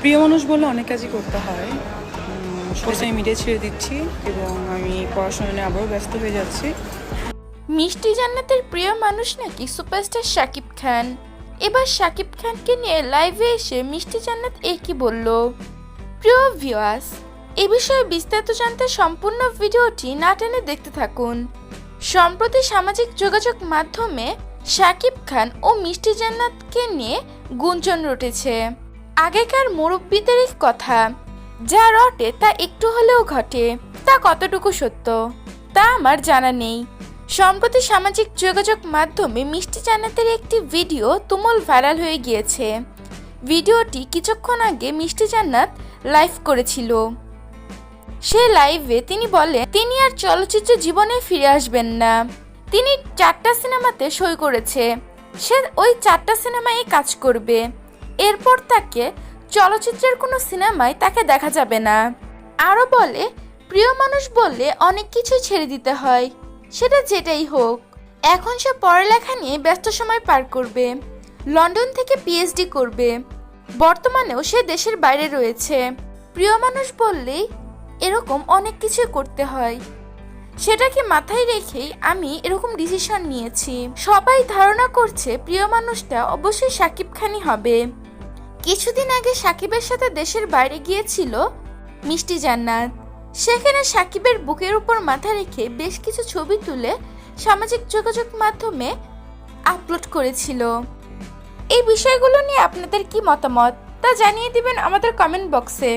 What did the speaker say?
প্রিয় মানুষ বলে অনেক কাজই করতে হয়। সোশ্যাল মিডিয়া ছেড়ে দিচ্ছি এবং আমি পড়াশোনা নিয়ে আবারও ব্যস্ত হয়ে যাচ্ছি। মিষ্টি জান্নাতের প্রিয় মানুষ নাকি সুপারস্টার শাকিব খান? এবার শাকিব খানকে নিয়ে লাইভে এসে মিষ্টি জান্নাত এ কি বলল? প্রিয় ভিউয়ার্স এ বিষয়ে বিস্তারিত জানতে সম্পূর্ণ ভিডিওটি না টেনে দেখতে থাকুন। সম্প্রতি সামাজিক যোগাযোগ মাধ্যমে শাকিব খান ও মিষ্টি জান্নাতকে নিয়ে গুঞ্জন রটেছে। আগেকার মুরব্বীদেরই কথা, যা রটে তা একটু হলেও ঘটে, তা কতটুকু সত্য, তা আমার জানা নেই। সম্প্রতি সামাজিক যোগাযোগ মাধ্যমে মিষ্টি জান্নাতের একটি ভিডিও তুমুল ভাইরাল হয়ে গিয়েছে। ভিডিওটি কিছুক্ষণ আগে মিষ্টি জান্নাত লাইভ করেছিল। সে লাইভে তিনি বলেন, তিনি আর চলচ্চিত্র জীবনে ফিরে আসবেন না। তিনি চারটা সিনেমাতে সই করেছে। সে ওই চারটা সিনেমায় কাজ করবে। এরপর তাকে চলচ্চিত্রের কোনো সিনেমায় তাকে দেখা যাবে না। আরও বলে, প্রিয় মানুষ বললে অনেক কিছু ছেড়ে দিতে হয়। সেটা যেটাই হোক। এখন সে পড়ালেখা নিয়ে ব্যস্ত সময় পার করবে। লন্ডন থেকে পিএইচডি করবে। বর্তমানেও সে দেশের বাইরে রয়েছে। প্রিয় মানুষ বললেই এরকম অনেক কিছু করতে হয়। সেটাকে মাথায় রেখেই আমি এরকম ডিসিশন নিয়েছি। সবাই ধারণা করছে প্রিয় মানুষটা অবশ্যই সাকিব খানই হবে। কিছুদিন আগে সাকিবের সাথে দেশের বাইরে গিয়েছিল মিষ্টি জান্নাত। সেখানে সাকিবের বুকের উপর মাথা রেখে বেশ কিছু ছবি তুলে সামাজিক যোগাযোগ মাধ্যমে আপলোড করেছিল। এই বিষয়গুলো নিয়ে আপনাদের কি মতামত তা জানিয়ে দিবেন আমাদের কমেন্ট বক্সে